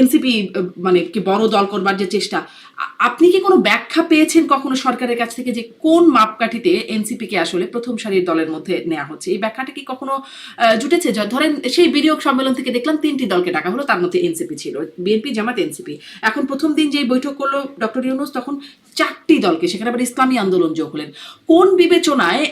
NCP মানে কি বড় দল করবার যে চেষ্টা আপনি কি কোনো ব্যাখ্যা পেয়েছেন কখনো সরকারের কাছ থেকে যে কোন মাপকাঠিতে এনসিপি কে আসলে প্রথম সারির দলের মধ্যে নেওয়া হচ্ছে? এই ব্যাখ্যাটা কি কখনো জুটেছে? ধরেন সেই বিনিয়োগ সম্মেলন থেকে দেখলাম তিনটি দলকে ডাকা হলো, তার মধ্যে এনসিপি ছিল, বিএনপি, জামাত, এনসিপি। এখন প্রথম দিন যে বৈঠক করল ডক্টর ইউনুস, তখন চারটি দলকে, সেখানে আবার ইসলামী আন্দোলন যোগ হলেন। কোন বিবেচনায়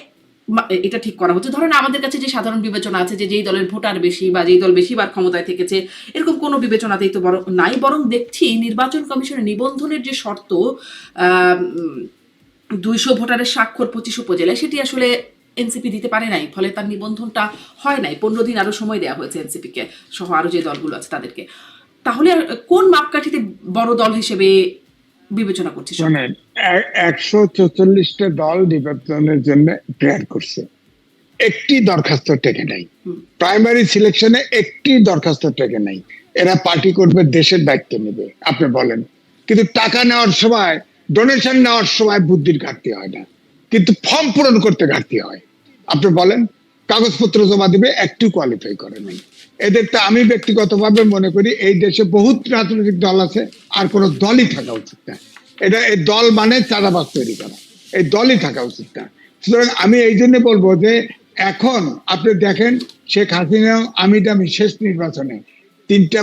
এটা ঠিক করা হচ্ছে। ধরেন আমাদের কাছে যে সাধারণ বিবেচনা আছে যে যেই দলের ভোটার বেশি বা যেই দল বেশিবার ক্ষমতায় থেকেছে, এরকম কোনো বিবেচনাতেই তো বরং নাই। বরং দেখছি নির্বাচন কমিশনের নিবন্ধনের যে শর্ত দুইশো ভোটারের স্বাক্ষর পঁচিশ উপজেলায়, সেটি আসলে এনসিপি দিতে পারে নাই। ফলে তার নিবন্ধনটা হয় নাই। পনেরো দিন আরও সময় দেওয়া হয়েছে এনসিপি কে সহ আরও যে দলগুলো আছে তাদেরকে। তাহলে কোন মাপকাঠিতে বড় দল হিসেবে বিবেচনা করছে শোনেন একশো চৌচল্লিশটা দল নির্বাচনের জন্য প্রেয়ার করছে। একটি দরখাস্ত টেকে নাই। প্রাইমারি সিলেকশনে একটি দরখাস্ত টেকে নাই। এরা পার্টি করবে দেশের দায়িত্ব নেবে। আপনি বলেন। কিন্তু টাকা নেওয়ার সময় ডোনেশন নেওয়ার সময় বুদ্ধির ঘাটতি হয় না। কিন্তু ফর্ম পূরণ করতে ঘাটতি হয়। আপনি বলেন কাগজপত্র জমা দিবে একটু কোয়ালিফাই করে নাই। এদেরটা আমি ব্যক্তিগতভাবে মনে করি এই দেশে বহুত রাজনৈতিক দল আছে, আর কোনো দলই থাকা উচিত না। এটা এই দল মানে চাঁদাবাজ তৈরি করা। এই দলই থাকা উচিত না। সুতরাং আমি এই জন্য বলব যে এখন আপনি দেখেন, শেখ হাসিনা আমি দামি শেষ নির্বাচনে তিনটা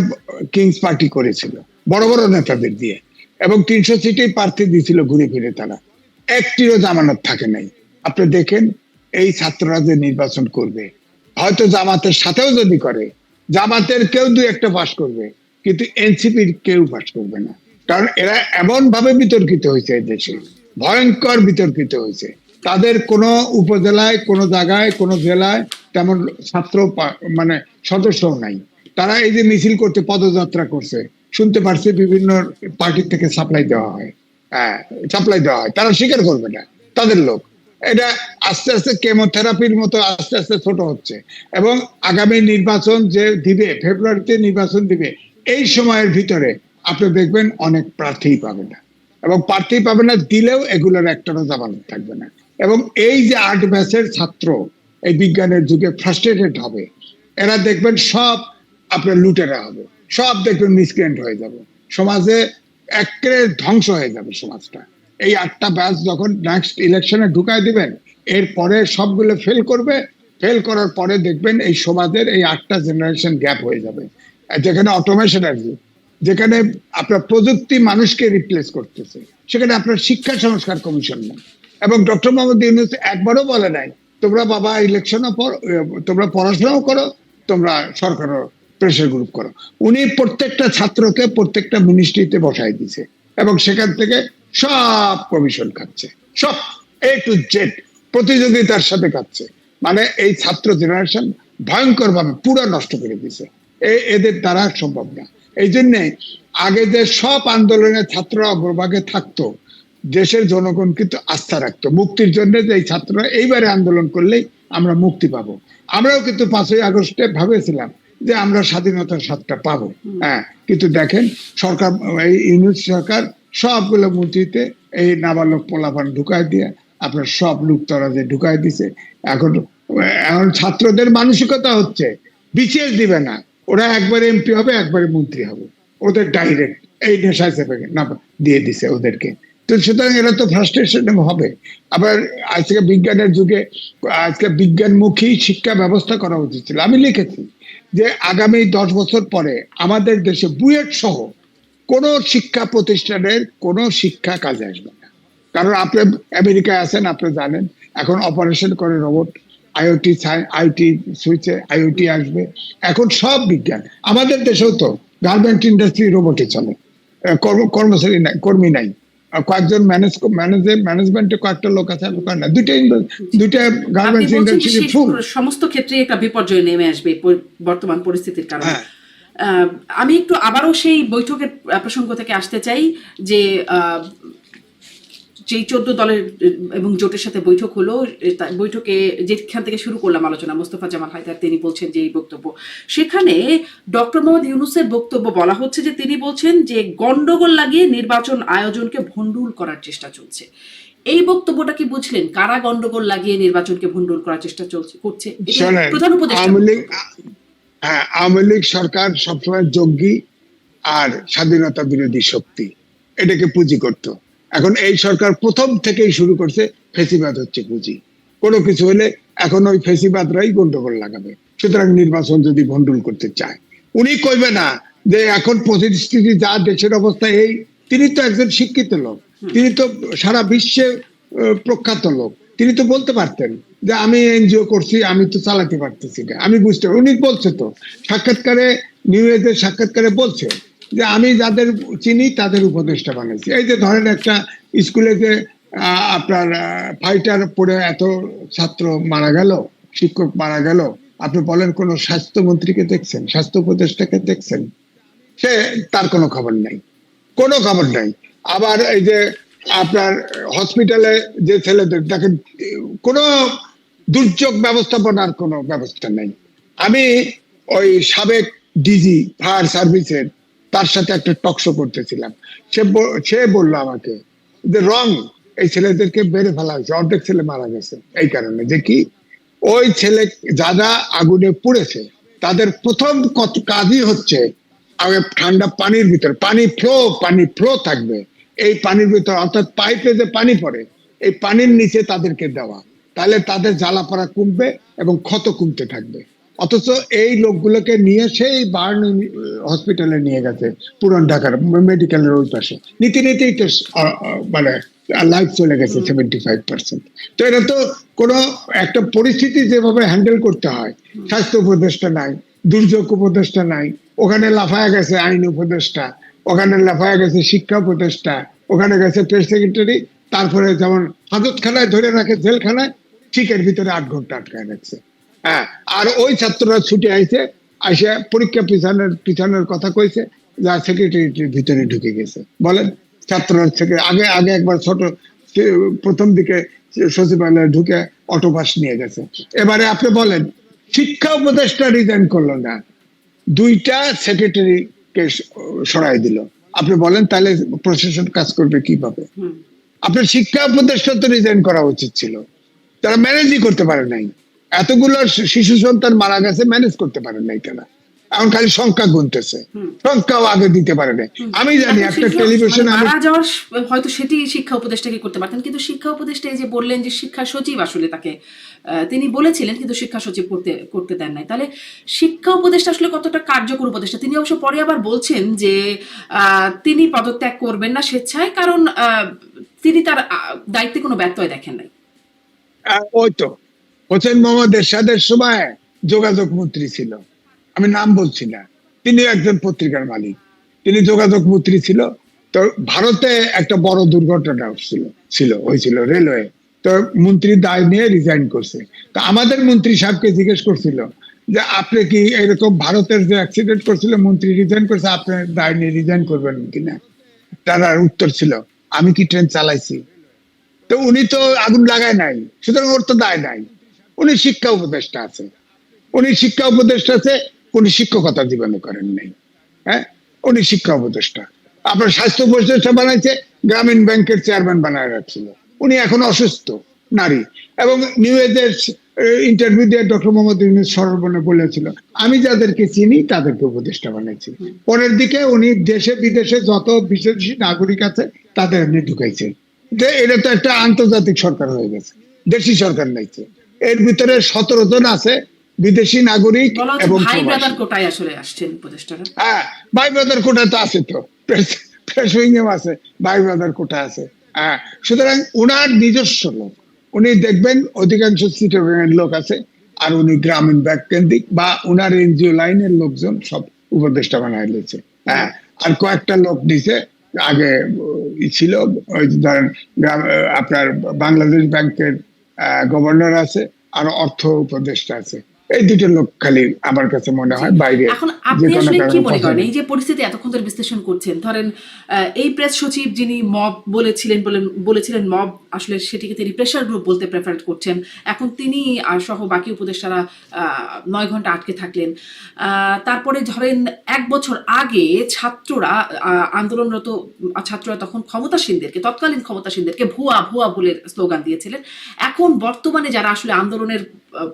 কিংস পার্টি করেছিল, বড় বড় নেতাদের দিয়ে। এবং তিনশো সিটেই প্রার্থী দিয়েছিল ঘুরে ফিরে তারা। একটিরও জামানত থাকে নাই। আপনি দেখেন, এই ছাত্ররা যে নির্বাচন করবে, হয়তো জামাতের সাথেও যদি করে জামাতের কেউ দুই একটা পাশ করবে, কিন্তু এনসিপির কেউ পাশ করবে না। কারণ এরা এমন ভাবে বিতর্কিত হয়েছে দেশে, ভয়ঙ্কর বিতর্কিত হয়েছে। তাদের কোনো উপজেলায়, কোনো জায়গায়, কোনো জেলায় তেমন ছাত্র মানে সদস্যও নাই। তারা এই যে মিছিল করতে পদযাত্রা করছে, শুনতে পারছি বিভিন্ন পার্টি থেকে সাপ্লাই দেওয়া হয়। হ্যাঁ সাপ্লাই দেওয়া হয়। তারা স্বীকার করবে না। তাদের লোক। এটা আস্তে আস্তে কেমোথেরাপির মতো আস্তে আস্তে ছোট হচ্ছে। এবং আগামী নির্বাচন যে দিবে, ফেব্রুয়ারিতে নির্বাচন দিবে, এই সময়ের ভিতরে আপনি দেখবেন অনেক প্রার্থী পাবে না। এবং প্রার্থী পাবে না, দিলেও এগুলোর একটারও জামানত থাকবে না। এবং এই যে আট ব্যাচের ছাত্র, এই বিজ্ঞানের যুগে ফ্রাস্ট্রেটেড হবে। এরা দেখবেন সব আপনার লুটেরা হবে। সব দেখবেন মিসক্রিয়েন্ট হয়ে যাবে। সমাজে একেবারে ধ্বংস হয়ে যাবে সমাজটা। এই আটটা ব্যাচ যখন নেক্সট ইলেকশনে ঢুকায় দিবেন, এরপরে সবগুলো ফেল করবে। ফেল করার পরে দেখবেন এই সমাজের এই আটটা জেনারেশন গ্যাপ হয়ে যাবে। যেখানে অটোমেশন আসবে, যেখানে আপনার প্রযুক্তি মানুষকে রিপ্লেস করতেছে, সেখানে আপনার শিক্ষা সংস্কার কমিশন নেই। এবং ডক্টর মোহাম্মদ ইউনুস একবারও বলে নাই, তোমরা বাবা ইলেকশনও তোমরা পড়াশোনাও করো, তোমরা সরকারও প্রেশার গ্রুপ করো। উনি প্রত্যেকটা ছাত্রকে প্রত্যেকটা মিনিস্ট্রিতে বসাই দিছে। এবং সেখান থেকে সব কমিশন খাচ্ছে সব এ টু জেড প্রতিযোগিতার সাথে খাচ্ছে। মানে এই ছাত্র জেনারেশন ভয়ঙ্কর ভাবে পুরো নষ্ট করে দিছে এ- এদের দ্বারা সম্ভব না। এই জন্যে আগে যে সব আন্দোলনে ছাত্ররা অগ্রভাগে থাকতো দেশের জনগণ কিন্তু আস্থা রাখতো। মুক্তির জন্য যে এই ছাত্ররা এইবারে আন্দোলন করলেই আমরা মুক্তি পাবো। আমরাও কিন্তু পাঁচই আগস্টে ভাবেছিলাম যে আমরা স্বাধীনতার স্বাদটা পাবো। হ্যাঁ কিন্তু দেখেন সরকার এই ইউনিট সরকার সবগুলো মূর্তিতে এই নাবালক পোলাপান ঢুকায় দিয়ে আপনার সব লুপ্তরাজে ঢুকাই দিছে। এখন এখন ছাত্রদের মানসিকতা হচ্ছে, বিশেষ দিবে না। ওরা একবার এমপি হবে, একবারে মন্ত্রী হবে। ওদের ডাইরেক্ট এই নেশায় চেপে না, দিয়ে দিছে ওদেরকে। তো সুতরাং এরা তো ফ্রাস্ট্রেশন হবে। আবার আজকে বিজ্ঞানের যুগে, আজকে বিজ্ঞানমুখী শিক্ষা ব্যবস্থা করা উচিত ছিল। আমি লিখেছি যে আগামী দশ বছর পরে আমাদের দেশে বুয়েট সহ কোন শিক্ষা প্রতিষ্ঠানের কোন শিক্ষা কাজে আসবে না। কারণ আপনি আমেরিকায় আছেন আপনি জানেন এখন অপারেশন করে রোবট আইওটি আইটি সুইচে আইওটি আসবে। এখন সব বিজ্ঞান। আমাদের দেশেও তো গার্মেন্ট ইন্ডাস্ট্রি রোবটে চলে। কর্মচারী নাই কর্মী নাই। কয়েকজন ম্যানেজ ম্যানেজে ম্যানেজমেন্টে কয়েকটা লোক আছে করে না দুইটা দুইটা গার্মেন্টস ইন্ডাস্ট্রি সমস্ত ক্ষেত্রে একটা বিপর্যয় নেমে আসবে বর্তমান পরিস্থিতির কারণে। হ্যাঁ। আমি একটু আবারও সেই বৈঠকের প্রসঙ্গ থেকে আসতে চাই যে যেই চোদ্দ দলের এবং জোটের সাথে বৈঠক হলো বৈঠকে যেখান থেকে শুরু করলাম আলোচনা মোস্তফা জামাল হায়দার তিনি বলছেন যে এই বক্তব্য। সেখানে ডক্টর মোহাম্মদ ইউনুসের বক্তব্য বলা হচ্ছে যে তিনি বলছেন যে গন্ডগোল লাগিয়ে নির্বাচন আয়োজনকে ভণ্ডুল করার চেষ্টা চলছে। এই বক্তব্যটা কি বুঝলেন? কারা গন্ডগোল লাগিয়ে নির্বাচনকে ভণ্ডুল করার চেষ্টা চলছে করছে? প্রধান উপদেষ্টা। হ্যাঁ আওয়ামী লীগ সরকার সবসময় যোগ্যী আর স্বাধীনতা বিরোধী শক্তি। এটাকে পুঁজি করত। এখন এই সরকার প্রথম থেকেই শুরু করছে ফেসিবাদ হচ্ছে পুঁজি। কোনো কিছু হলে এখন ওই ফেসিবাদরাই গন্ডগোল লাগাবে। সুতরাং নির্বাচন যদি ভণ্ডুল করতে চায়। উনি কইবে না যে এখন পরিস্থিতি যা দেশের অবস্থা এই। তিনি তো একজন শিক্ষিত লোক। তিনি তো সারা বিশ্বে প্রখ্যাত লোক। তিনি তো বলতে পারতেন যে আমি এনজিও করছি, আমি তো চালাতে পারতেছি না। আমি বুঝতে উনি বলছে তো, সাক্ষাৎকারে নিউ ইয়র্কের সাক্ষাৎকারে বলছে যে আমি যাদের চিনি তাদের উপদেষ্টা বানাইছি। এই যে ধরেন একটা স্কুলে যে আপনার ফাইটার পড়ে এত ছাত্র মারা গেল, শিক্ষক মারা গেল, আপনি বলেন কোন স্বাস্থ্যমন্ত্রীকে দেখছেন, স্বাস্থ্য উপদেষ্টাকে দেখছেন? সে তার কোনো খবর নাই। কোনো খবর নাই। আবার এই যে আপনার হসপিটালে যে ছেলেদের দেখেন, কোনো দুর্যোগ ব্যবস্থাপনার কোনো ব্যবস্থা নেই। আমি ওই সাবেক ডিজি ফায়ার সার্ভিসের তার সাথে একটা টকশো করতেছিলাম। সে সে বলল আমাকে যে, রং, এই ছেলেদেরকে বেড়ে ফেলা হয়েছে। অর্ধেক ছেলে মারা গেছে। এই কারণে যে কি? ওই ছেলে, যারা আগুনে পুড়েছে, তাদের প্রথম কত, কাজই হচ্ছে, আগে ঠান্ডা পানির ভিতর, পানি ফ্লো পানি ফ্লো থাকবে। এই পানির ভিতর, অর্থাৎ পাইপে যে পানি পড়ে, এই পানির নিচে তাদেরকে দেওয়া। তাহলে তাদের জ্বালা পড়া কমবে এবং ক্ষত কমতে থাকবে। অথচ এই লোকগুলোকে নিয়ে সেই বার্ন হসপিটালে নিয়ে গেছে, পুরান ঢাকার মেডিকেলের ওই পাশে। নীতি নীতিই তো মানে লাইফ চলে গেছে সেভেন্টি ফাইভ পার্সেন্ট তো এটা তো কোনো একটা পরিস্থিতি যেভাবে হ্যান্ডেল করতে হয়, স্বাস্থ্য উপদেষ্টা নাই, দুর্যোগ উপদেষ্টা নাই, ওখানে লাফায়া গেছে আইন উপদেষ্টা, ওখানে লাফায়া গেছে শিক্ষা উপদেষ্টা, ওখানে গেছে প্রেস সেক্রেটারি তারপরে যেমন হাজতখানায় ধরে রাখে, জেলখানায় ঠিকের ভিতরে আট ঘণ্টা আটকায় রাখছে। হ্যাঁ আর ওই ছাত্ররা ছুটে আইছে আসে পরীক্ষা পিছানোর পিছানোর কথা কইছে যা সেক্রেটারিটির ভিতরে ঢুকে গেছে। বলেন ছাত্ররা থেকে আগে আগে একবার ছোট প্রথম দিকে সচিবালয়ে ঢুকে অটোপাস নিয়ে গেছে। এবারে আপনি বলেন শিক্ষা উপদেষ্টা রিজাইন করল না। দুইটা সেক্রেটারিকে সরাই দিল। আপনি বলেন তাহলে প্রশাসন কাজ করবে কীভাবে? আপনার শিক্ষা উপদেষ্টা তো রিজাইন করা উচিত ছিল। তারা ম্যানেজই করতে পারে নাই। এতগুলো শিশু সন্তান মারা গেছে ম্যানেজ করতে পারে নাই তারা। এখন খালি সংখ্যা গুনতেছে। সংখ্যাও আগে দিতে পারে নাই। আমি জানি একটা টেলিভিশন মানে মারা যাওয়ার হয়তো সেটি শিক্ষা উপদেষ্টাকে করতে পারতেন? কিন্তু শিক্ষা উপদেষ্টা এই যে বললেন যে শিক্ষা সচিব আসলে তাকে তিনি বলেছিলেন কিন্তু শিক্ষা সচিব করতে করতে দেন নাই। তাহলে শিক্ষা উপদেষ্টা আসলে কতটা কার্যকর উপদেষ্টা? তিনি অবশ্য পরে আবার বলছেন যে আহ, তিনি পদত্যাগ করবেন না স্বেচ্ছায় কারণ আহ, তিনি তার দায়িত্বে কোনো ব্যত্যয় দেখেন নাই। ওই হোসেন মোহাম্মদ এরশাদের সময় যোগাযোগ মন্ত্রী ছিল। আমি নাম বলছি না। তিনি একজন পত্রিকার মালিক। তিনি যোগাযোগ মন্ত্রী ছিল। তো ভারতে একটা বড় দুর্ঘটনা ছিল ছিল, হয়েছিল রেলওয়ে। তো মন্ত্রী দায় নিয়ে রিজাইন করছে। তো আমাদের মন্ত্রী সাহেবকে জিজ্ঞেস করছিল যে, আপনি কি এরকম ভারতের যে অ্যাক্সিডেন্ট করছিল, মন্ত্রী রিজাইন করছে, আপনি দায় নিয়ে রিজাইন করবেন কিনা? তার উত্তর ছিল, আমি কি ট্রেন চালাইছি? তো উনি তো আগুন লাগায় নাই সুতরাং ওর তো দায় নাই। উনি শিক্ষা উপদেষ্টা আছে। উনি শিক্ষা উপদেষ্টা আছে উনি শিক্ষকতা জীবনে করেন নাই। হ্যাঁ? উনি শিক্ষা উপদেষ্টা। আপনার স্বাস্থ্য উপদেষ্টা বানাইছে গ্রামীণ ব্যাংকের চেয়ারম্যান বানায় রাখছিল। উনি এখন অসুস্থ নারী। এবং নিউ এজের ইন্টারভিউ দিয়ে ডক্টর মোহাম্মদ ইউনুস সরবনে বলেছিল আমি যাদেরকে চিনি তাদেরকে উপদেষ্টা বানাইছি। পরের দিকে উনি দেশে বিদেশে যত বিদেশি নাগরিক আছে তাদের এমনি ঢুকাইছেন এটা তো একটা আন্তর্জাতিক সরকার হয়ে গেছে দেশি সরকার নাইছে এর ভিতরে সতেরো জন আছে বিদেশি নাগরিক এবং ভাই ব্রাদার কোটায় আসলে আসছেন উপদেষ্টারা? হ্যাঁ ভাই ব্রাদার কোটা তো আছে তো। প্রেস উইংয়েও আছে ভাই ব্রাদার কোটা আছে। হ্যাঁ সুতরাং উনার নিজস্ব লোক। উনি দেখবেন অধিকাংশ সিটের লোক আছে আর উনি গ্রামীণ ব্যাংক কেন্দ্রিক বা উনার এনজিও লাইনের লোকজন সব উপদেষ্টা বানায় হ্যাঁ আর কয়েকটা লোক নিচে আগে ছিল ওই যে ধরেন আপনার বাংলাদেশ ব্যাংকের গভর্নর আছে আর অর্থ উপদেষ্টা আছে। এই দুটো লোক খালি আমার কাছে মনে হয় বাইরে এখন আপনি আসলে কি মনে করেন? এই যে পরিস্থিতি এতক্ষণ ধরে বিশ্লেষণ করছেন ধরেন এই প্রেস সচিব যিনি মব বলেছিলেন বলেন বলেছিলেন মব আসলে সেটিকে তিনি প্রেশার গ্রুপ বলতে প্রেফার করছেন। এখন তিনি আর সহ বাকি উপদেষ্টারা নয় ঘণ্টা আটকে থাকলেন। তারপরে ধরেন এক বছর আগে ছাত্ররা আন্দোলনরত ছাত্ররা তখন ক্ষমতাসীনদেরকে, তৎকালীন ক্ষমতাসীনদেরকে ভুয়া ভুয়া বলে স্লোগান দিয়েছিলেন। এখন বর্তমানে যারা আসলে আন্দোলনের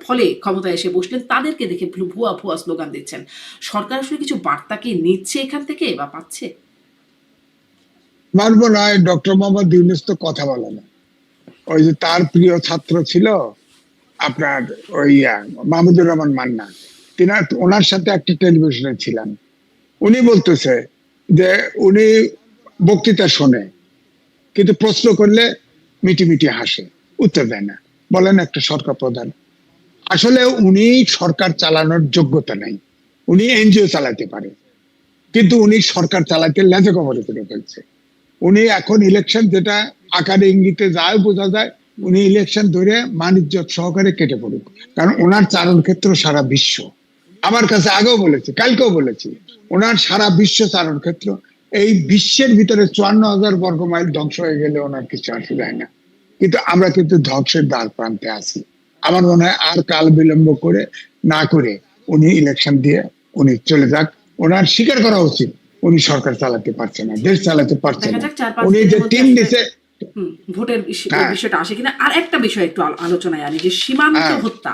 ফলে ক্ষমতায় এসে বসলেন, তাদেরকে দেখে ভুয়া ভুয়া স্লোগান দিচ্ছেন। সরকার আসলে কিছু বার্তা কি নিচ্ছে এখান থেকে বা পাচ্ছে? মানবো না ডক্টর মোহাম্মদ ইউনুস তো কথা বলে না। ওই যে তার প্রিয় ছাত্র ছিল আপনার ওই মাহমুদুর রহমান মান্না। তিনি ওনার সাথে একটা টেলিভিশনে ছিলেন উনি বলতেছে যে উনি বক্তৃতা শোনে, কিন্তু প্রশ্ন করলে মিটি মিটি হাসে, উত্তর দেয় না। বলেন একটা সরকার প্রধান। আসলে উনি সরকার চালানোর যোগ্যতা নাই। উনি এনজিও চালাতে পারে, কিন্তু উনি সরকার চালাতে লেজে কবরে করে ফেলছে। উনি এখন ইলেকশন যেটা আকারে ইঙ্গিতে যায়, বোঝা যায়, উনি ইলেকশন ধরে বাণিজ্য সহকারে কেটে পড়ুক। কারণ ওনার চারণ ক্ষেত্র সারা বিশ্ব। আমার কাছে আগেও বলেছি, কালকেও বলেছি, ওনার সারা বিশ্ব চারণ ক্ষেত্র। এই বিশ্বের ভিতরে চুয়ান্ন হাজার বর্গ মাইল ধ্বংস হয়ে গেলে ওনার কিছু যায় না। কিন্তু আমরা কিন্তু ধ্বংসের দ্বার প্রান্তে আছি। আমার মনে হয় আর কাল বিলম্ব করে, না করে উনি ইলেকশন দিয়ে উনি চলে যাক। ওনার স্বীকার করা উচিত। উনি সরকার চালাতে পারছে না দেশ চালাতে পারছে না উনি যে টিম দিছে ভোটের হ্যাঁ। বিষয়টা আসে কিনা আর একটা বিষয় একটু আলোচনায় আনি যে সীমান্ত হ্যাঁ। হত্যা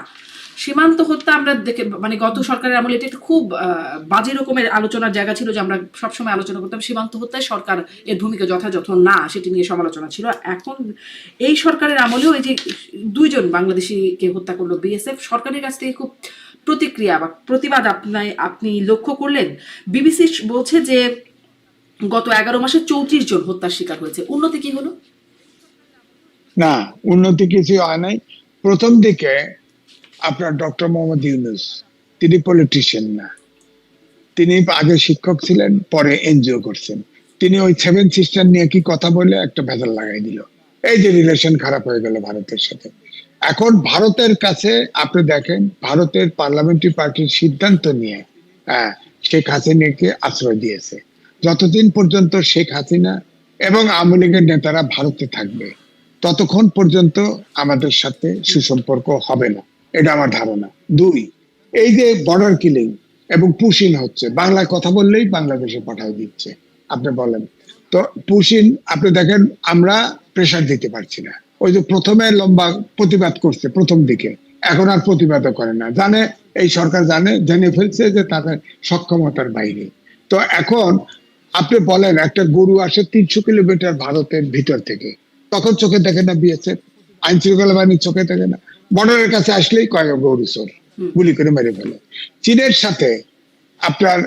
সীমান্ত হত্যা আমরা দেখে মানে গত সরকারের আমলে এটা একটা খুব বাজে রকমের আলোচনার জায়গা ছিল যে আমরা সবসময় আলোচনা করতাম সীমান্ত হত্যায় সরকার এর ভূমিকা যথাযথ না সেটি নিয়ে সমালোচনা ছিল এখন এই সরকারের আমলেও এই যে দুইজন বাংলাদেশিকে হত্যা করল বিএসএফ সরকারের কাছ থেকে খুব প্রতিক্রিয়া বা প্রতিবাদ আপনি আপনি লক্ষ্য করলেন? বিবিসি বলছে যে গত এগারো মাসে চৌত্রিশ জন হত্যার শিকার হয়েছে। উন্নতি কি হলো? না, উন্নতি কিছু হয় নাই। প্রথম দিকে আপনার ডক্টর মোহাম্মদ ইউনুস, তিনি পলিটিশিয়ান না। তিনি আগে শিক্ষক ছিলেন, পরে এনজিও করছেন। তিনি ওই সেভেন সিস্টার নিয়ে কি কথা বলে একটা ভেজাল লাগাই দিল। এই যে রিলেশন খারাপ হয়ে গেল ভারতের সাথে। এখন ভারতের কাছে, আপনি দেখেন, ভারতের পার্লামেন্টারি পার্টির সিদ্ধান্ত নিয়ে শেখ হাসিনাকে আশ্রয় দিয়েছে। যতদিন পর্যন্ত শেখ হাসিনা এবং আওয়ামী লীগের নেতারা ভারতে থাকবে, ততক্ষণ পর্যন্ত আমাদের সাথে সুসম্পর্ক হবে না। এটা আমার ধারণা। দুই, এই যে বর্ডার কিলিং এবং পুশিন হচ্ছে, বাংলায় কথা বললেই বাংলাদেশে পাঠায় দিচ্ছে, আপনি বলেন। তো পুশিন, আপনি দেখেন, আমরা প্রেশার দিতে পারছি না। ওই যে প্রথমে লম্বা প্রতিবাদ করছে, প্রথম দিকে। এখন আর প্রতিবাদও করে না। জানে, এই সরকার জানে, জেনে ফেলছে যে তাদের সক্ষমতার বাইরে। তো এখন আপনি বলেন, একটা গরু আসে তিনশো কিলোমিটার ভারতের ভিতর থেকে। তখন চোখে দেখে না বিএসএফ। আইন শৃঙ্খলা বাহিনীর চোখে দেখে না। বর্ডারের কাছে আসলেই কয়, গরু চোর, গুলি করে মেরে ফেলে। চীনের সাথে আপনার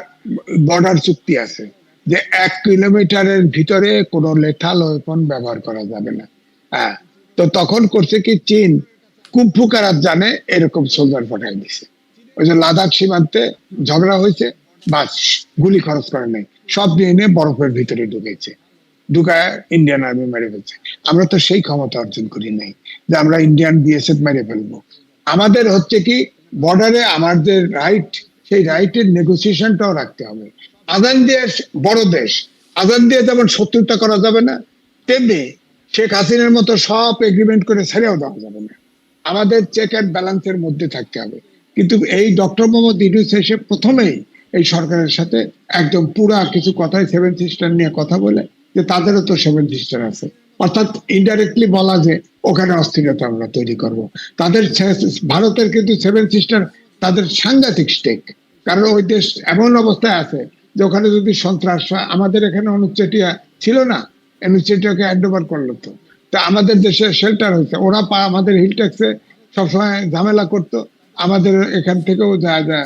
বর্ডার চুক্তি আছে যে এক কিলোমিটারের ভিতরে কোনো লেথাল ওয়েপন ব্যবহার করা যাবে না। হ্যাঁ তো তখন করছে কি, চীন কুম্ফু কারাত জানে এরকম সোলজার পাঠাই দিছে। ওই যে লাদাখ সীমান্তে ঝগড়া হয়েছে, বাস, গুলি খরচ করে নাই। সব নিয়ে নিয়ে বরফের ভিতরে ঢুকেছে। ঢুকায় ইন্ডিয়ান আর্মি মেরে ফেলছে। আমরা তো সেই ক্ষমতা অর্জন করি নাই, যে আমরা ইন্ডিয়ান বিএসএফ মেরে ফেলব। আমাদের হচ্ছে কি বর্ডারে আমাদের রাইট সেই রাইটের নেগোসিয়েশনটাও রাখতে হবে। আজান দিয়ে বড় দেশ, আজান দিয়ে যেমন শত্রুতা করা যাবে না, তেমনি শেখ হাসিনার মতো সব এগ্রিমেন্ট করে ছেড়েও দেওয়া যাবে না। আমাদের চেক অ্যান্ড ব্যালেন্সের মধ্যে থাকতে হবে। কিন্তু এই ডক্টর মোহাম্মদ ইডুস এসে প্রথমেই এই সরকারের সাথে একদম পুরা কিছু কথাই সেভেন সিস্টার নিয়ে কথা বলে যে তাদেরও তো সেভেন সিস্টার আছে। অর্থাৎ ইনডাইরেক্টলি বলা যে ওখানে অস্থিরতা আমরা তৈরি করব। তাদের ভারতের কিন্তু সেভেন সিস্টার তাদের সাংঘাতিক স্টেক কারণ ওই দেশ এমন অবস্থায় আছে যে ওখানে যদি সন্ত্রাস হয়, আমাদের এখানে অনুচ্ছেটিয়া ছিল না। অনুচ্ছেটিয়াকে হ্যান্ড ওভার করল তো। তা আমাদের দেশে শেল্টার হয়েছে। ওরা পা আমাদের হিল ট্যাক্সে সবসময় ঝামেলা করতো, আমাদের এখান থেকেও যা যা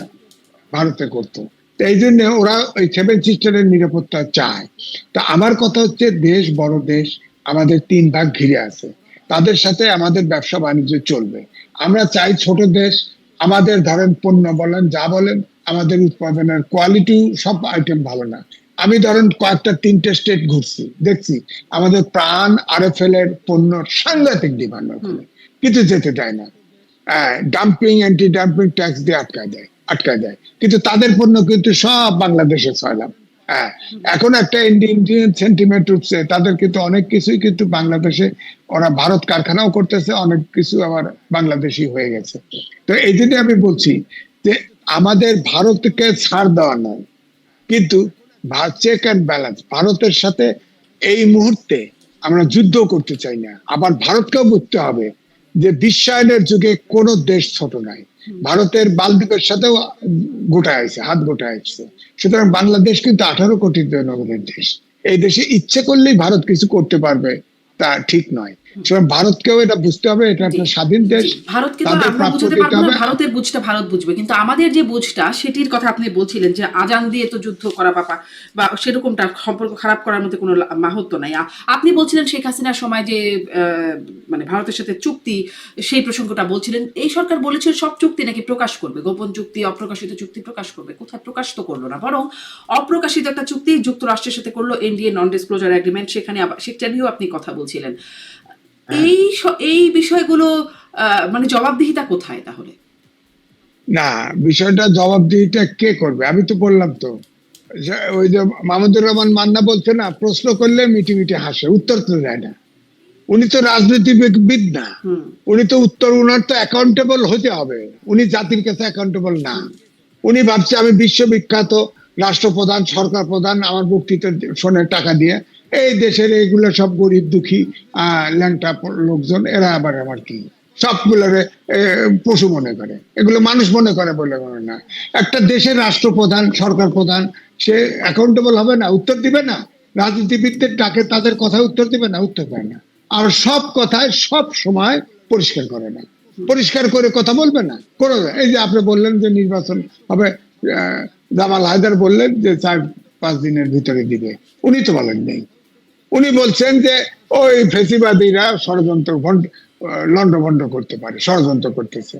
ভারতে করতো। এই জন্য ওরা ওই সেভেন সিস্টারের নিরাপত্তা চায়। তা আমার কথা হচ্ছে, দেশ বড় দেশ, আমাদের তিন ভাগ ঘিরে আছে। তাদের সাথে আমাদের ব্যবসা বাণিজ্য চলবে। আমরা চাই ছোট দেশ, আমাদের ধরেন পণ্য বলেন, যা বলেন, আমাদের উৎপাদনের কোয়ালিটি সব আইটেম ভালো না। আমি ধরেন কয়েকটা তিনটে স্টেট ঘুরছি দেখছি আমাদের প্রাণ আর এফ এল এর পণ্য সাংঘাতিক ডিমান্ড ওখানে। কিন্তু যেতে দেয় না। ডাম্পিং অ্যান্টি ডাম্পিং ট্যাক্স দিয়ে আটকায় দেয় আটকায় দেয়। কিন্তু তাদের পণ্য কিন্তু সব বাংলাদেশে ছয়লাম হ্যাঁ এখন একটা ইন্ডিয়ান সেন্টিমেন্ট উঠছে তাদের কিন্তু অনেক কিছুই কিন্তু বাংলাদেশে ওরা ভারত কারখানাও করতেছে অনেক কিছু আবার বাংলাদেশি হয়ে গেছে। তো এই জন্য আমি বলছি যে আমাদের ভারতকে ছাড় দেওয়া নয়। কিন্তু চেক অ্যান্ড ব্যালেন্স ভারতের সাথে এই মুহূর্তে আমরা যুদ্ধ করতে চাই না। আবার ভারতকেও বুঝতে হবে যে বিশ্বায়নের যুগে কোনো দেশ ছোট নাই। ভারতের বালদ্বীপের সাথেও গোটা আছে হাত গোটা আছে সুতরাং বাংলাদেশ কিন্তু আঠারো কোটি জনগণের দেশ। এই দেশে ইচ্ছে করলেই ভারত কিছু করতে পারবে তা ঠিক নয়। সুতরাং ভারতকেও এটা বুঝতে হবে এটা একটা স্বাধীন দেশ ভারতকে তো আমরা বুঝতে পারব না ভারতের বুঝটা ভারত বুঝবে। কিন্তু আমাদের যে বুঝটা সেটির কথা আপনি বলছিলেন যে আজান দিয়ে তো যুদ্ধ করা বাপা বা সেরকমটা সম্পর্ক খারাপ করার মধ্যে কোনো মাহাত্ম্য নাই। আপনি বলছিলেন শেখ হাসিনার সময় যে মানে ভারতের সাথে চুক্তি সেই প্রসঙ্গটা বলছিলেন। এই সরকার বলেছিল সব চুক্তি নাকি প্রকাশ করবে গোপন চুক্তি অপ্রকাশিত চুক্তি প্রকাশ করবে। কোথায় প্রকাশ তো করল না বরং অপ্রকাশিত একটা চুক্তি যুক্তরাষ্ট্রের সাথে করল এনডিএ নন ডিসক্লোজার এগ্রিমেন্ট সেখানে সেটা নিয়েও আপনি কথা বলছিলেন। এই স- এই বিষয়গুলো মানে জবাবদিহিতা কোথায় তাহলে? না বিষয়টা জবাবদিহিটা কে করবে? আমি তো বললাম তো। ওই যে মাহমুদুর রহমান মান্না বলছে না প্রশ্ন করলে মিটি মিটি হাসে উত্তর তো দেয় না। উনি তো রাজনীতিবিদ না। উনি তো উত্তর উনার তো অ্যাকাউন্টেবল হতে হবে। উনি জাতির কাছে অ্যাকাউন্টেবল না। উনি ভাবছে আমি বিশ্ববিখ্যাত রাষ্ট্রপ্রধান সরকার প্রধান আমার বক্তৃতা শোনে টাকা দিয়ে। এই দেশের এইগুলো সব গরিব দুঃখী ল্যাংটা লোকজন, এরা আবার আমার কি? সবগুলোরে পশু মনে করে। এগুলো মানুষ মনে করে বলে মনে না একটা দেশের রাষ্ট্রপ্রধান, সরকার প্রধান, সে অ্যাকাউন্টেবল হবে না, উত্তর দিবে না। রাজনীতিবিদদের ডাকে, তাদের কথা উত্তর দিবে না, উত্তর দেয় না। আর সব কথায় সব সময় পরিষ্কার করে না। পরিষ্কার করে কথা বলবে না। কোনো, এই যে আপনি বললেন যে নির্বাচন হবে জামাল হায়দার বললেন যে চার, পাঁচ দিনের ভিতরে দিবে। উনি তো বলেন নেই। উনি বলছেন যে ওই ফেসিবাদীরা ষড়যন্ত্র লন্ডভন্ড করতে পারে, ষড়যন্ত্র করতেছে।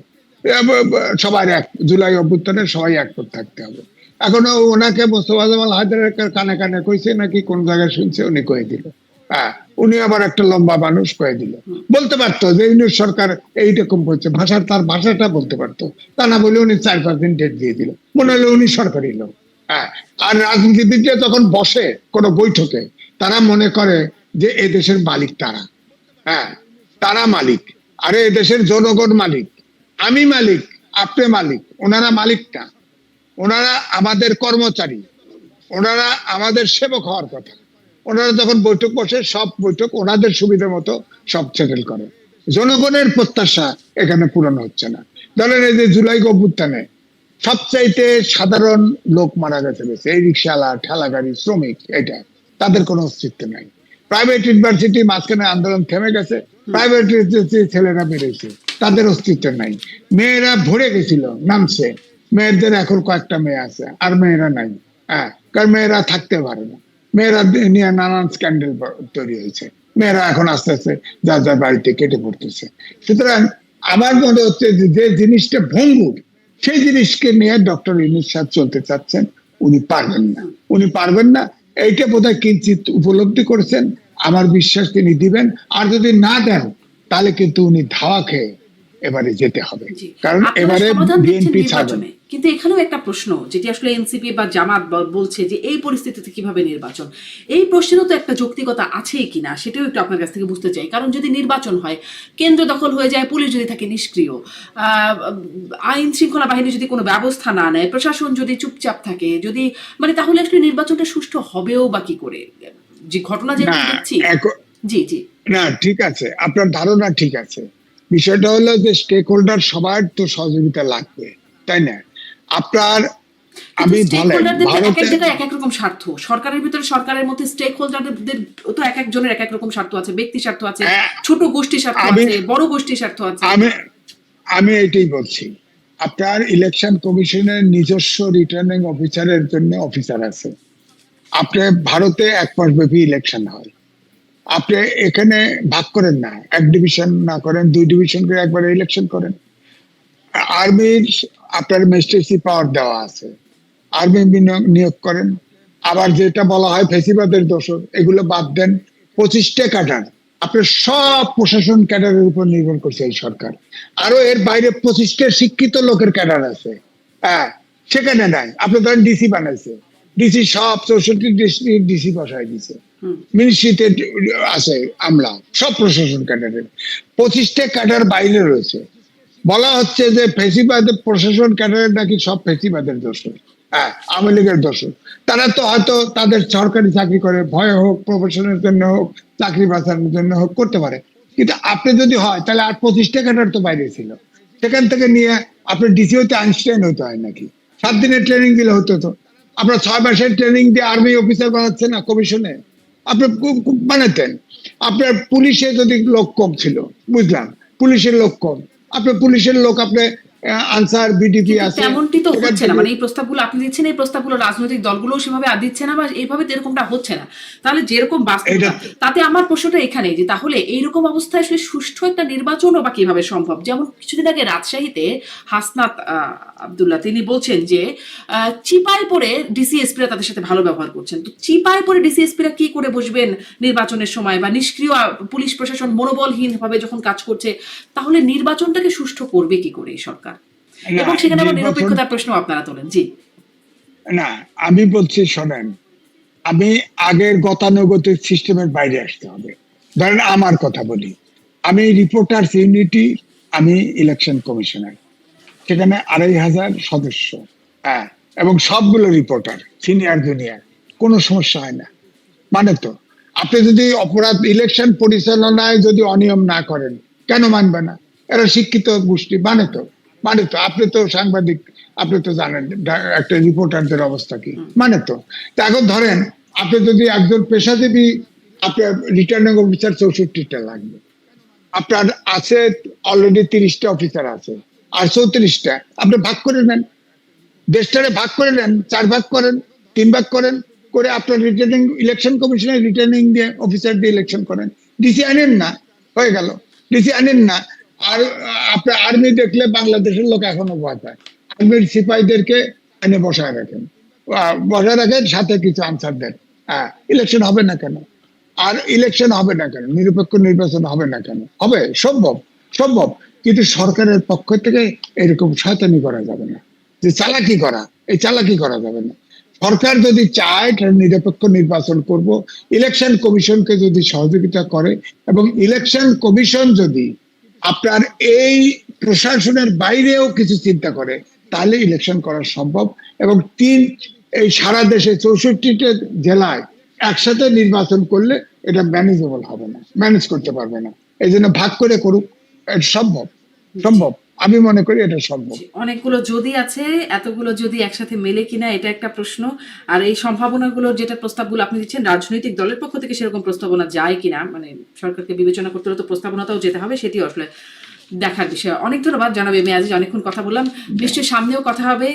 সবার এক, জুলাই অভ্যুত্থানে সবাই এক থাকতে হবে। এখনও ওনাকে মোস্তফা জামাল হায়দারের কানে কানে কইছে নাকি কোন জায়গায় শুনছে উনি কয়ে দিল। হ্যাঁ উনি আবার একটা লম্বা মানুষ কয়ে দিল। বলতে পারতো যে ইউনিট সরকার এইরকম করছে, ভাষার, তার ভাষাটা বলতে পারতো। তা না বলে উনি চার, পাঁচ দিন ডেট দিয়ে দিল। মনে হলো উনি সরকারি লোক। হ্যাঁ আর রাজনীতিবিদরা যখন বসে কোনো বৈঠকে তারা মনে করে যে এ দেশের মালিক তারা। হ্যাঁ তারা মালিক। আরে এ দেশের জনগণ মালিক। আমি মালিক, আপনি মালিক, ওনারা মালিক না ওনারা আমাদের কর্মচারী। ওনারা আমাদের সেবক হওয়ার কথা। ওনারা যখন বৈঠক বসে, সব বৈঠক ওনাদের সুবিধা মতো সব সেটেল করে। জনগণের প্রত্যাশা এখানে পূরণ হচ্ছে না। ধরেন এই যে জুলাই অভ্যুত্থানে সবচাইতে সাধারণ লোক মারা গেছে এই রিক্সাওয়ালা ঠেলা গাড়ি শ্রমিক, এটা। তাদের কোনো অস্তিত্ব নাই। প্রাইভেট ইউনিভার্সিটি মাঝখানে আন্দোলন থেমে গেছে। প্রাইভেট ইউনিভার্সিটি ছেলেরা বেড়েছে। তাদের অস্তিত্ব নাই। মেয়েরা ভরে গেছিল, নামছে। মেয়েদের এখন কয়েকটা মেয়ে আছে, আর মেয়েরা নাই। হ্যাঁ কারণ মেয়েরা থাকতে পারে না। মেয়েরা নিয়ে নানান স্ক্যান্ডেল তৈরি হয়েছে। মেয়েরা এখন আস্তে আস্তে যার যার বাড়িতে কেটে পড়তেছে। সুতরাং আমার মনে হচ্ছে যে জিনিসটা ভঙ্গুর, সেই জিনিসকে নিয়ে ডক্টর সাহেব চলতে চাচ্ছেন, উনি পারবেন না। উনি পারবেন না এইটা বোধহয় কিঞ্চিত উপলব্ধি করেছেন। আমার বিশ্বাস তিনি দিবেন। আর যদি না দেন, তাহলে কিন্তু উনি ধাওয়া খেয়ে এবারে যেতে হবে। কারণ এবারে বিএনপি ছাড়বে। কিন্তু এখানেও একটা প্রশ্ন যেটি আসলে এনসিপি বা জামাত বলছে যে এই পরিস্থিতিতে কীভাবে নির্বাচন? এই প্রশ্নেরও তো একটা যৌক্তিকতা আছেই কিনা সেটাও একটু আপনার কাছ থেকে বুঝতে চাই। কারণ যদি নির্বাচন হয় কেন্দ্র দখল হয়ে যায় পুলিশ যদি থাকে নিষ্ক্রিয় আহ, আইন শৃঙ্খলা বাহিনী যদি কোনো ব্যবস্থা না নেয় প্রশাসন যদি চুপচাপ থাকে যদি মানে তাহলে আসলে নির্বাচনটা সুষ্ঠু হবেও বা কি করে? যে ঘটনা যেটা দেখছি। জি জি। না ঠিক আছে। আপনার ধারণা ঠিক আছে। বিষয়টা হলো যে স্টেক হোল্ডার সবার তো সহযোগিতা লাগবে তাই না? আপনার আমি এক এক রকম স্বার্থ সরকারের ভিতরে সরকারের মধ্যে স্টেক হোল্ডারদের তো এক একজনের এক এক রকম স্বার্থ আছে ব্যক্তি স্বার্থ আছে হ্যাঁ, ছোট গোষ্ঠীর স্বার্থ আছে বড় গোষ্ঠীর স্বার্থ আছে। আমি আমি এটাই বলছি আপনার ইলেকশন কমিশনের নিজস্ব রিটার্নিং অফিসারের জন্য অফিসার আছে। আপনি ভারতে এক মাস ব্যাপী ইলেকশন হয়। আপনি এখানে ভাগ করেন না। এক ডিভিশন না করেন, দুই ডিভিশন করে একবার ইলেকশন করেন। আর্মির আপনার ম্যাজিস্ট্রেসি পাওয়ার দেওয়া আছে। আর্মি নিয়োগ করেন। আবার যেটা বলা হয় ফেসিবাদের দোষর, এগুলো বাদ দেন। পঁচিশটা ক্যাডার আপনার সব প্রশাসন ক্যাডারের উপর নির্ভর করছে এই সরকার। আরও এর বাইরে পঁচিশটা শিক্ষিত লোকের ক্যাডার আছে। হ্যাঁ সেখানে নাই। আপনি ধরেন ডিসি বানাইছে। ডিসি সব চৌষট্টি ডিস্ট্রিক্ট ডিসি বসায় দিছে। মিনিস্ট্রিতে আছে আমলা, সব প্রশাসন ক্যাডারের। পঁচিশটা ক্যাডার বাইরে রয়েছে। বলা হচ্ছে যে ফেসিবাদের প্রশাসন ক্যাডারের নাকি সব ফেসিবাদের দোষ হ্যাঁ। আওয়ামী লীগের দোষ তারা তো হয়তো তাদের সরকারি চাকরি করে, ভয় হোক, প্রফেশনের জন্য হোক, চাকরি বাঁচানোর জন্য হোক, করতে পারে। কিন্তু আপনি যদি হয়, তাহলে আর পঁচিশটা ক্যাডার তো বাইরে ছিল। সেখান থেকে নিয়ে আপনি ডিসি হতে আইনস্টাইন হতে হয় নাকি? সাত দিনের ট্রেনিং দিলে হতো তো। আপনার ছয় মাসের ট্রেনিং দিয়ে আর্মি অফিসার বানাচ্ছে না কমিশনে আপনি বানাতেন। আপনার পুলিশে যদি লোক কম ছিল বুঝলাম। পুলিশের লোক কম। আপনার পুলিশের লোক আপনি আনসার বিডিপি আছে। তেমনটি তো হচ্ছে না। মানে এই প্রস্তাবগুলো আপনি দিচ্ছেন এই প্রস্তাবগুলো রাজনৈতিক দলগুলো সেভাবে আর দিচ্ছে না বা এইভাবে এরকমটা হচ্ছে না। তাহলে যেরকম বাস্তবতা তাতে আমার প্রশ্নটা এখানেই যে তাহলে এইরকম অবস্থায় আসলে সুষ্ঠু একটা নির্বাচনও বা কীভাবে সম্ভব? যেমন কিছুদিন আগে রাজশাহীতে হাসনাত আহ, আবদুল্লাহ তিনি বলছেন যে চিপায় পরে ডিসিএসপিরা তাদের সাথে ভালো ব্যবহার করছেন। তো চিপায় পরে ডিসিএসপিরা কি করে বসবেন নির্বাচনের সময়? বা নিষ্ক্রিয় পুলিশ প্রশাসন মনোবলহীন ভাবে যখন কাজ করছে তাহলে নির্বাচনটাকে সুষ্ঠু করবে কি করে এই সরকার? এবং সেখানে আবার নিরপেক্ষতার প্রশ্ন আপনারা তোলেন। জি। না আমি বলছি শোনেন আমি আগের গতানুগতিক সিস্টেমের বাইরে আসতে হবে। ধরেন আমার কথা বলি আমি রিপোর্টার্স ইউনিটি আমি ইলেকশন কমিশনার সেখানে আড়াই হাজার সদস্য। হ্যাঁ। এবং সবগুলো রিপোর্টার সিনিয়র জুনিয়র কোনো সমস্যা হয় না। মানে তো আপনি যদি অপরাধ ইলেকশন পরিচালনায় যদি অনিয়ম না করেন কেন মানবে না? এরা শিক্ষিত গোষ্ঠী মানে তো মানে তো আপনি তো সাংবাদিক আপনি তো জানেন একটা রিপোর্টারদের অবস্থা কি মানে তো। তা এখন ধরেন আপনি যদি একজন পেশাজীবী আপনার রিটার্নিং অফিসার চৌষট্টিটা লাগবে। আপনার আছে অলরেডি তিরিশটা অফিসার আছে। আর চৌত্রিশটা। আপনি ভাগ করে নেন। দেশটারে ভাগ করে নেন, চার ভাগ করেন, তিন ভাগ করেন, করে আপনার রিটার্নিং ইলেকশন কমিশনের রিটার্নিং দিয়ে অফিসার দিয়ে ইলেকশন করেন। ডিসি আনেন না, হয়ে গেল। ডিসি আনেন না। আর, আপনার আর্মি দেখলে বাংলাদেশের লোক এখনও ভয় পায়। আর্মির সিপাহীদেরকে এনে বসায় রাখেন। বসায় রাখেন, সাথে কিছু আনসার দেন। হ্যাঁ ইলেকশন হবে না কেন? আর ইলেকশন হবে না কেন? নিরপেক্ষ নির্বাচন হবে না কেন? হবে, সম্ভব সম্ভব। কিন্তু সরকারের পক্ষ থেকে এরকম শয়তানি করা যাবে না। যে চালাকি করা, এই চালাকি করা যাবে না। সরকার যদি চায়, তাহলে নিরপেক্ষ নির্বাচন করব। ইলেকশন কমিশনকে যদি সহযোগিতা করে এবং ইলেকশন কমিশন যদি আপনার এই প্রশাসনের বাইরেও কিছু চিন্তা করে, তাহলে ইলেকশন করা সম্ভব এবং তিন, এই সারা দেশে চৌষট্টিটা জেলায় একসাথে নির্বাচন করলে এটা ম্যানেজেবল হবে না ম্যানেজ করতে পারবে না। এই জন্য ভাগ করে করুক। এটা সম্ভব সম্ভব। আমি মনে করি এটা সম্ভব। অনেকগুলো যদি আছে, এতগুলো যদি একসাথে মেলে কিনা, এটা একটা প্রশ্ন। আর এই সম্ভাবনাগুলো, যেটা প্রস্তাবগুলো আপনি দিচ্ছেন, রাজনৈতিক দলের পক্ষ থেকে সেরকম প্রস্তাবনা যায় কিনা মানে সরকারকে বিবেচনা করতে হলে তো প্রস্তাবনাটাও যেতে হবে সেটি আসলে দেখার বিষয়। অনেক ধন্যবাদ জানাবে মেয়াজি অনেকক্ষণ কথা বললাম। নিশ্চয়ই সামনেও কথা হবে।